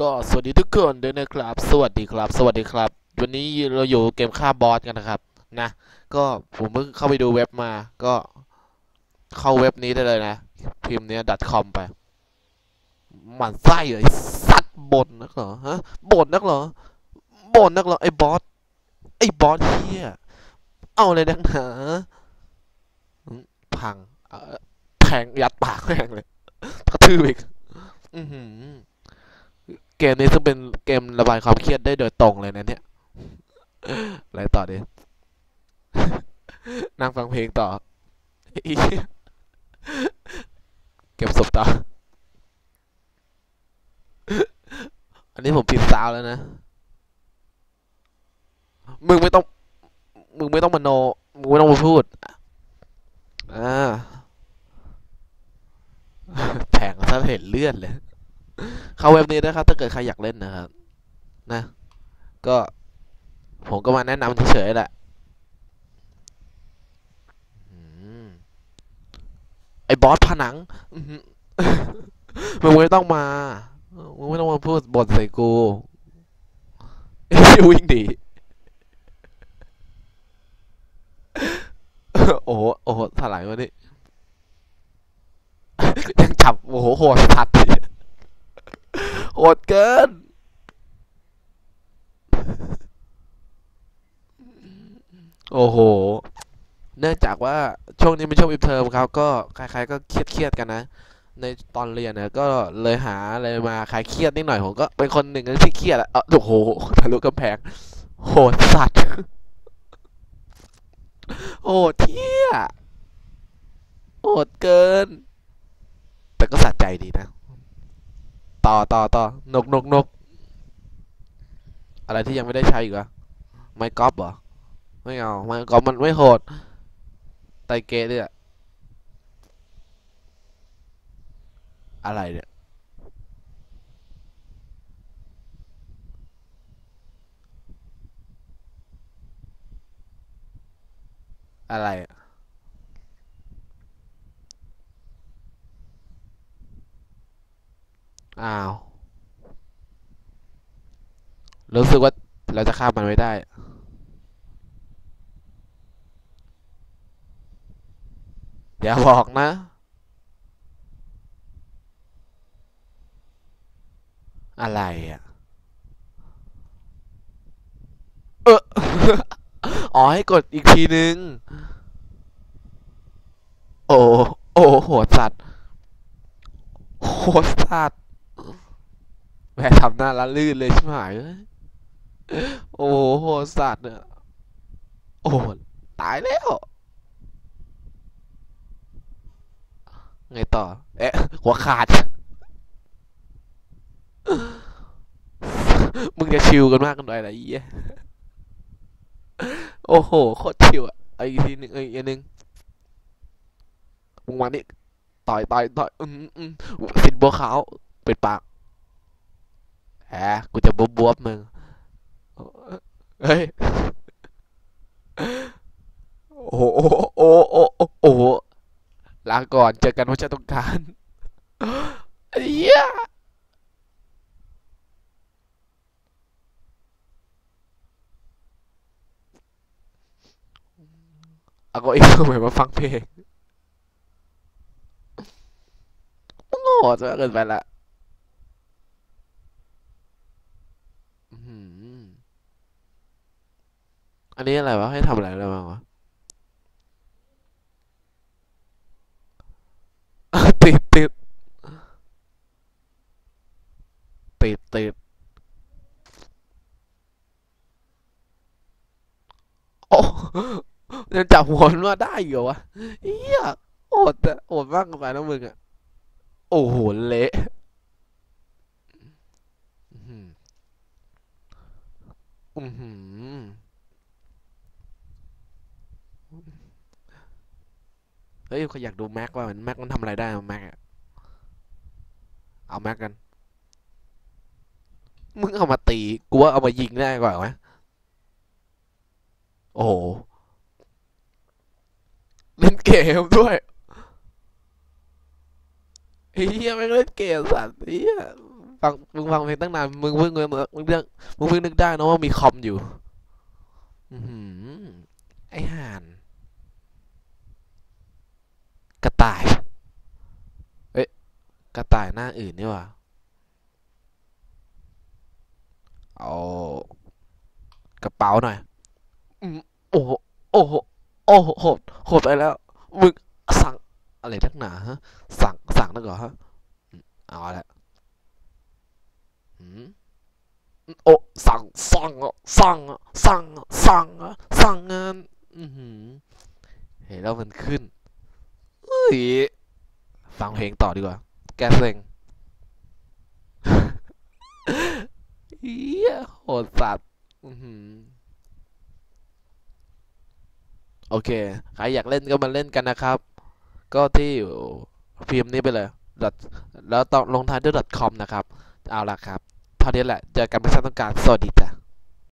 ก็สวัสดีทุกคนด้วยนะครับ สวัสดีครับ สวัสดีครับ วันนี้เราอยู่เกมฆ่าบอสกันนะครับ นะ ก็ผมเพิ่งเข้าไปดูเว็บมา ก็เข้าเว็บนี้ได้เลยนะ พิมพ์เนี้ย .com ไป หมันไส้เลยสัตว์บ่นนักเหรอฮะบ่นนักเหรอบ่นนักเหรอไอ้บอสไอ้บอสเฮียเอาเลยนักหนาพังเออแทงยัดปากแม่งเลยกระทืบอีก อือหือ เกมนี้ซึ่งเป็นเกมระบายความเครียดได้โดยตรงเลยนะเนี่ยอะไรต่อดินั่งฟังเพลงต่อ เก็บศพต่อ อันนี้ผมปิดซาวแล้วนะ มึงไม่ต้อง มึงไม่ต้องมาโน มึงไม่ต้องมาพูด อ่าแผงถ้าเห็นเลื่อนเลย เข้าเว็บนี้นะครับ ถ้าเกิดใครอยากเล่นนะครับนะ ก็ผมก็มาแนะนำเฉยๆแหละไอ้บอสผนังมึงไม่ต้องมามึงไม่ต้องมาพูดบทใส่กูไอ้เหี้ยวิ่งดีโอ้โหโอ้โหถลายวะนี่ยังจับ โอ้โหโหดสัตว์ โหดเกิน โอ้โห เนื่องจากว่าช่วงนี้เป็นช่วงปิดเทอมครับ ก็ใครๆก็เครียดๆกันนะ ในตอนเรียนนะก็เลยหาอะไรมาคลายเครียดนิดหน่อยผมก็เป็นคนหนึ่งที่เครียดอะโอ้โหทะลุกำแพง โหดสัตว์ โหดเที่ยโหดเกิน แต่ก็สะใจดีนะ ต่อต่อต่อนกนกนกอะไรที่ยังไม่ได้ใช้อีกอะไม้กอล์ฟเหรอไม่เอาไม้กอล์ฟมันไม่โหดไตเกตเนี่ยอะไรเนี่ยอะไรอะ อ้าว รู้สึกว่าเราจะข้ามมันไม่ได้ อย่าบอกนะ อะไรอะ เออ อ๋อให้กดอีกทีนึง โอ้ โอ้โหสัตว์โหสัตว์ แม่ทำหน้าละลื่นเลยช่ไหมเอ้ยโอ้โหสัตว์เนี่ยโอ้ตายแล้ว ไงต่อ เอ๊ะ หัวขาด มึงจะชิวกันมากกันหน่อยนะอีโอ้โห โคตรชิวอะไอ้ทีหนึ่งไอ้อันนึงมึงมานี่ต่อยต่อยต่อยอืมอืมสินบัวขาว เป็นปาก แหมกูจะบวบบวบมึง เฮ้ย โอ้โหโอ้โหโอ้โหโอ้โหลาก่อน เจอกันว่าจะต้องการอ้เหี้ยเอาก็อีกเหมือนมาฟังเพลงโง่จะเกินไปละอื้อหือ อันนี้อะไรวะให้ทำอะไรได้บ้างวะติดติดติดติดโอ้ยังจับหัวมันมาได้อยู่วะเฮียโอดอะโอดมากกับไปนะมึงอะโอ้โหเละอื้อหืออื้อหือ เฮ้ยเขาอยากดูแม็กว่ามันแม็กมันทำอะไรได้แม็กอะเอาแม็กกัน มึงเอามาตีกูว่าเอามายิงได้กว่าไหมโอ้โหเล่นเกมด้วยเฮียไม่งเล่นเกมสัตว์เฮียฟังมึงฟังเพลงตั้งนานมึงเพิ่งมึงมึงเรื่องมึงเพิ่งนึกได้นะว่ามีคอมอยู่ อือไอห่าน กระ ต่าย เอ๊ะ กระต่ายหน้าอื่นนี่ว่าเอากระเป๋าหน่อยอืมโอ้โห โอ้โห โอ้โหโหดโหดไปแล้ว มึงสั่งอะไรทักหนาฮะ สั่ง สั่งนักเหรอฮะอืมเอาละอืมโอ้ สั่ง สั่งอะสั่งอะสั่งอะสั่งอะสั่งงาน อือหือ เห็นแล้วมันขึ้นเฮ้ย ฟังเพลงต่อดีกว่า แกเซ็งเฮียโหดสัตว์อื้อหือโอเค ใครอยากเล่นก็มาเล่นกันนะครับ ก็ที่พิมพ์นี้ไปเลย แล้วต้องลงท้ายด้วย .com นะครับ เอาละครับ เท่านี้แหละ เจอกันไม่ทราบต้องการ สวัสดีจ้ะ